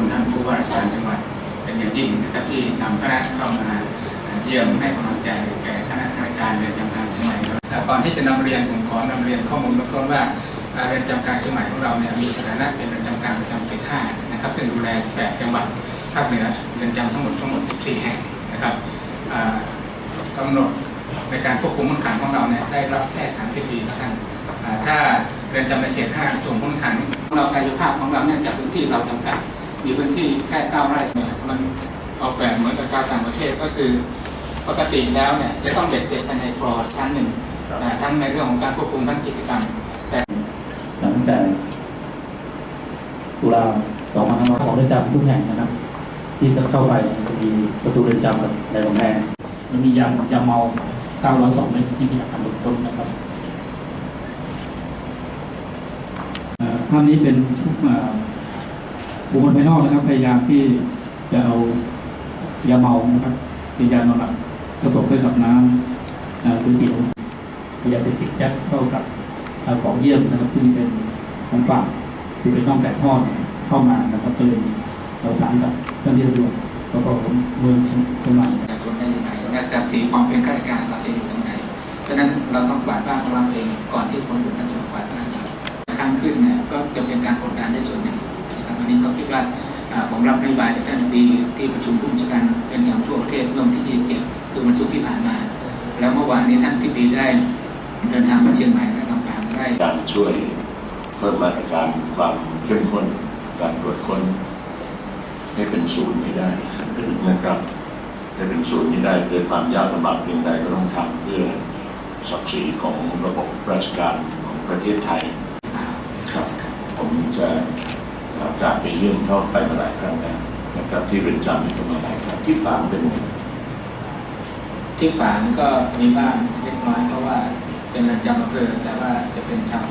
คุณท่านผู้ว่าราชการจังหวัดเป็นอย่างยิ่งนะครับที่นำคณะเข้ามาเยี่ยมให้กำลังใจแก่คณะข้าราชการเรือนจำกลางเชียงใหม่ครับและก่อนที่จะนำเรียนผมขอนำเรียนข้อมูลเบื้องต้นว่าเรือนจำกลางเชียงใหม่ของเราเนี่ยมีสถานะเป็นเรือนจำกลางประจำเขตห้านะครับซึ่งดูแล8จังหวัดภาคเหนือเรือนจำทั้งหมดทั้งหมด 14 แห่งนะครับอ่ากำหนดในการควบคุมผู้ต้องขังของเราเนี่ยได้รับแค่30 ปีเท่านั้นถ้าเรือนจำในเขตห้าส่วนผู้ต้องขังของเรากายภาพของเราเนี่ยจากพื้นที่เราจำกัด มีพื้นที่แค่9ไร่เนี่ยมันออกแบบเหมือนกับชาวต่างประเทศก็คือปกติแล้วเนี่ยจะต้องเด็ดเด็ดภายในฟลอร์ชั้นหนึ่งอ่าทั้งในเรื่องของการควบคุมทั้งกิจกรรม แต่ตั้งแต่ตุลา2500ของเรือนจำทุกแห่งนะครับ ที่จะเข้าไปจะมีประตูเรือนจำกับในโรงแรมมันมียายาเมา902เม็ดที่มีอาการบุคคลนะครับเอ่อภาพนี้เป็นเอ่อ บุคคลภายนอกนะครับพยายามที่จะเอายาเมานะครับเป็นยานอนหลับผสมด้วยกับน้ำอ่อก๋วยเตี๋ยวพยายามติดแก๊สเข้ากับของเยี่ยมนะครับซึ่งเป็นของฝากที่เป็นต้องแกะทอดเข้ามานะครับก็เลยเราสารกับเจ้าหน้าที่ตำรวจแล้วก็เมืองเชียงใหม่ประชาชนได้ยังไงและจับสีความเป็นข้าราชการเราจะอยู่ยังไงฉะนั้นเราต้องกวาดบ้านของเราเองก่อนที่คนอื่นจะกวาดบ้านเราครั้งขึ้นเนี่ยก็จะเป็นการกดดันได้ส่วน นี้ก็คิดว่าผมรับนโยบายจากท่านดีที่ประชุมผู้บัญชาการเป็นอย่างทั่วประเทศเมื่อวันที่27คือวันศุกร์ที่ผ่านมา แล้วเมื่อวานนี้ท่านที่ดีได้เดินทางมาเชียงใหม่และลำปางได้การช่วยเพิ่มมาตรการความเข้มข้นการตรวจค้นให้เป็นศูนย์ให้ได้นะครับให้เป็นศูนย์ให้ได้ด้วยความยากลำบากเพียงใดก็ต้องทำเพื่อศักดิ์ศรีของระบบราชการของประเทศไทยครับผมจะ หลังจากไปเยี่ยมเขาไปมาหลายครั้งแล้วนะครับ ที่เรือนจำที่มาหลายครั้งที่ฝางเป็นไงที่ฝางก็มีบ้างเล็กน้อยเพราะว่าเป็นเรือนจำอำเภอแต่ว่าจะเป็นชาว